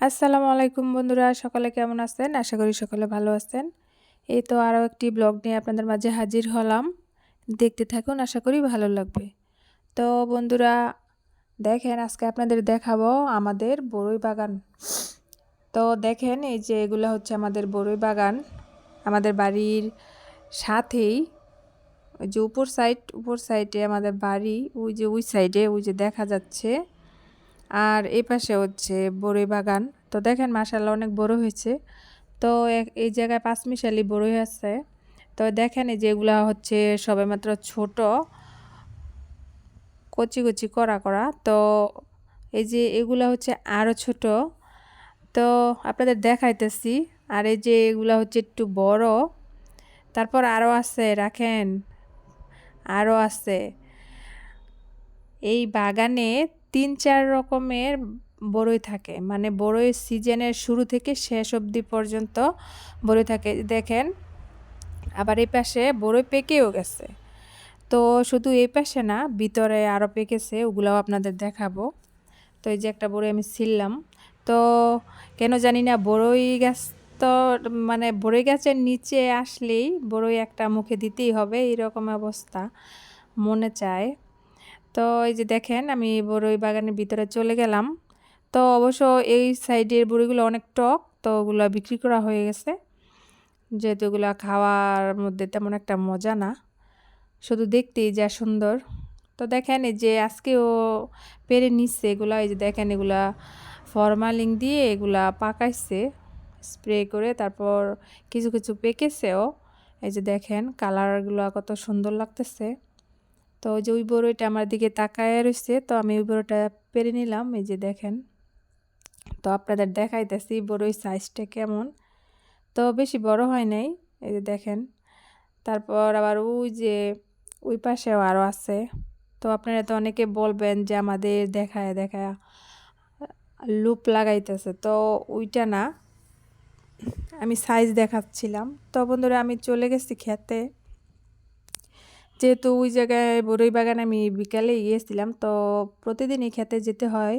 আসসালামু আলাইকুম বন্ধুরা, সকলে কেমন আছেন? আশা করি সকলে ভালো আছেন। এই তো আরও একটি ব্লগ নিয়ে আপনাদের মাঝে হাজির হলাম। দেখতে থাকুন, আশা করি ভালো লাগবে। তো বন্ধুরা, দেখেন আজকে আপনাদের দেখাবো আমাদের বড়ই বাগান। তো দেখেন, এই যে এগুলো হচ্ছে আমাদের বড়ই বাগান। আমাদের বাড়ির সাথেই ওই যে উপর সাইড উপর সাইডে আমাদের বাড়ি, ওই যে ওই সাইডে ওই যে দেখা যাচ্ছে। আর এই পাশে হচ্ছে বড়ই বাগান। তো দেখেন মাসাল্লাহ অনেক বড় হয়েছে। তো এই জায়গায় পাঁচমিশালি বড়ই আছে। তো দেখেন এই যেগুলা হচ্ছে সবে মাত্র ছোট। কচি কচি করা করা তো এই যে এগুলা হচ্ছে আরও ছোট। তো আপনাদের দেখাইতেছি। আর এই যে এগুলা হচ্ছে একটু বড়। তারপর আরও আছে, রাখেন। আরও আছে। এই বাগানে তিন চার রকমের বড়ই থাকে। মানে বড়ই সিজনের শুরু থেকে শেষ অবধি পর্যন্ত বড়ই থাকে। দেখেন, আবার এই পাশে বড়ই পেকেও গেছে। তো শুধু এই পাশে না, ভিতরে আরও পেকেছে, ওগুলাও আপনাদের দেখাবো। তো এই যে একটা বড়ই আমি ছিললাম তো কেন জানি না, বড়ই গাছ তো মানে বড়ই গাছের নিচে আসলেই বড়ই একটা মুখে দিতেই হবে, এইরকম অবস্থা মনে চায়। তো এই যে দেখেন, আমি বড়ই বাগানের ভিতরে চলে গেলাম। তো অবশ্য এই সাইডের বড়িগুলো অনেক টক, তো ওগুলো বিক্রি করা হয়ে গেছে। যেহেতু এগুলো খাওয়ার মধ্যে তেমন একটা মজা না, শুধু দেখতেই যা সুন্দর। তো দেখেন, এই যে আজকেও পেরে নিচ্ছে এগুলো, এই যে দেখেন এগুলা ফরমালিং দিয়ে এগুলা পাকাইছে, স্প্রে করে তারপর কিছু কিছু পেকেছেও। এই যে দেখেন, কালারগুলো কত সুন্দর লাগতেছে। তো যে ওই বড়ইটা আমার দিকে তাকায় রয়েছে তো আমি ওই বড়টা পেরে নিলাম, এই যে দেখেন। তো আপনাদের দেখাইতেছি বড়ই সাইজটা কেমন। তো বেশি বড় হয় নাই, এই যে দেখেন। তারপর আবার ওই যে ওই পাশেও আরও আছে। তো আপনারা তো অনেকে বলবেন যে আমাদের দেখায় দেখায় লুপ লাগাইতেছে, তো ওইটা না। আমি সাইজ দেখাচ্ছিলাম। তো বন্ধুরা আমি চলে গেছি খেতে যেহেতু ওই জায়গায় বড়ই বাগান আমি বিকালে গিয়েছিলাম, তো প্রতিদিনই খেতে যেতে হয়।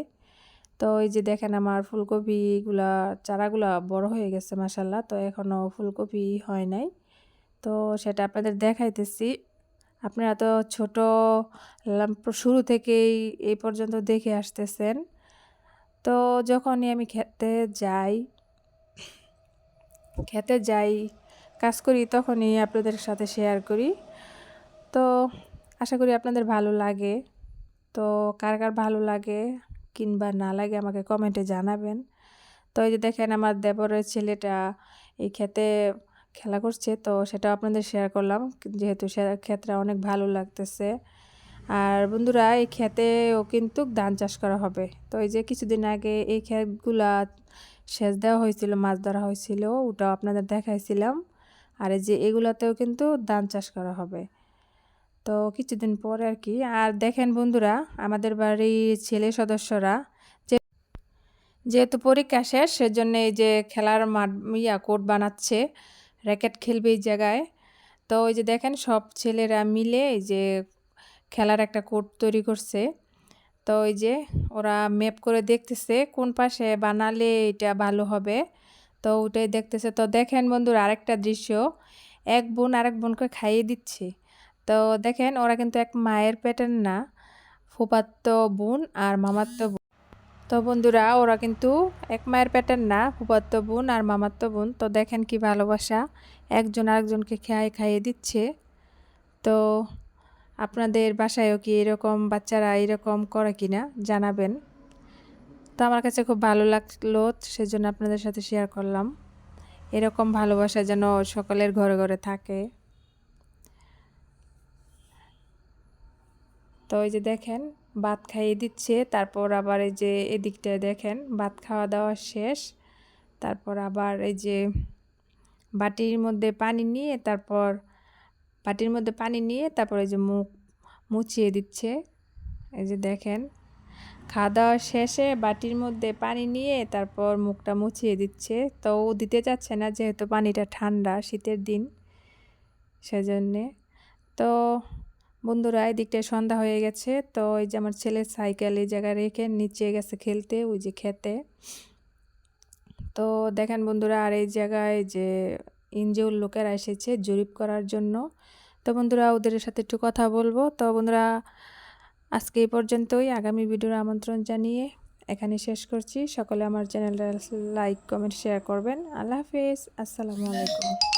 তো এই যে দেখেন আমার ফুলকপিগুলা, চারাগুলা বড় হয়ে গেছে মাসাল্লাহ তো এখনও ফুলকপি হয় নাই। তো সেটা আপনাদের দেখাইতেছি। আপনারা তো ছোট শুরু থেকেই এই পর্যন্ত দেখে আসতেছেন। তো যখনই আমি খেতে যাই খেতে যাই, কাজ করি, তখনই আপনাদের সাথে শেয়ার করি। তো আশা করি আপনাদের ভালো লাগে। তো কার কার ভালো লাগে কিংবা না লাগে আমাকে কমেন্টে জানাবেন। তো এই যে দেখেন আমার দেবরের ছেলেটা এই খেতে খেলা করছে, তো সেটা আপনাদের শেয়ার করলাম। যেহেতু সে ক্ষেতটা অনেক ভালো লাগতেছে। আর বন্ধুরা, এই খেতেও কিন্তু ধান চাষ করা হবে। তো এই যে কিছুদিন আগে এই ক্ষেতগুলা সেচ দেওয়া হয়েছিল, মাছ ধরা হয়েছিল, ওটাও আপনাদের দেখাইছিলাম। আর এই যে এগুলাতেও কিন্তু ধান চাষ করা হবে। তো কিছুদিন পরে আর কি। আর দেখেন বন্ধুরা, আমাদের বাড়ির ছেলে সদস্যরা যেহেতু পরীক্ষা শেষ, সেজন্য এই যে খেলার মাঠ ইয়া কোর্ট বানাচ্ছে, র্যাকেট খেলবে এই জায়গায়। তো ওই যে দেখেন, সব ছেলেরা মিলে এই যে খেলার একটা কোর্ট তৈরি করছে। তো ওই যে ওরা ম্যাপ করে দেখতেছে কোন পাশে বানালে এটা ভালো হবে। তো ওটাই দেখতেছে। তো দেখেন বন্ধুরা, আরেকটা দৃশ্য, এক বোন আরেক বোনকে খাইয়ে দিচ্ছে। তো দেখেন, ওরা কিন্তু এক মায়ের পেটের না। ফুপাত্ত বোন আর মামাত্ম বোন। তো বন্ধুরা, ওরা কিন্তু এক মায়ের পেটের না ফুপাত্ত বোন আর মামাত্ম বোন। তো দেখেন কি ভালোবাসা, একজন আরেকজনকে খেয়ে খাইয়ে দিচ্ছে। তো আপনাদের বাসায়ও কি এরকম বাচ্চারা এরকম করে কিনা জানাবেন। তো আমার কাছে খুব ভালো লাগল, সেজন্য আপনাদের সাথে শেয়ার করলাম। এরকম ভালোবাসা যেন সকলের ঘরে ঘরে থাকে। তো এই যে দেখেন, ভাত খাইয়ে দিচ্ছে। তারপর আবার এই যে এদিকটায় দেখেন, ভাত খাওয়া দাওয়া শেষ। তারপর আবার এই যে বাটির মধ্যে পানি নিয়ে তারপর, বাটির মধ্যে পানি নিয়ে তারপর এই যে মুখ মুছিয়ে দিচ্ছে। এই যে দেখেন, খাওয়া দাওয়া শেষে বাটির মধ্যে পানি নিয়ে তারপর মুখটা মুছিয়ে দিচ্ছে। তো ও দিতে চাচ্ছে না, যেহেতু পানিটা ঠান্ডা শীতের দিন, সেজন্যে। তো বন্ধুরা, এদিকটায় সন্ধ্যা হয়ে গেছে। তো ওই যে আমার ছেলে সাইকেল এই জায়গায় রেখে নিচে গেছে খেলতে, ওই যে খেতে। তো দেখেন বন্ধুরা, আর এই জায়গায় যে এনজিওর লোকেরা এসেছে জরিপ করার জন্য। তো বন্ধুরা, ওদের সাথে একটু কথা বলব। তো বন্ধুরা, আজকে এই পর্যন্তই। আগামী ভিডিওর আমন্ত্রণ জানিয়ে এখানে শেষ করছি। সকলে আমার চ্যানেলটা লাইক, কমেন্ট, শেয়ার করবেন। আল্লাহ হাফিজ। আসসালামু আলাইকুম।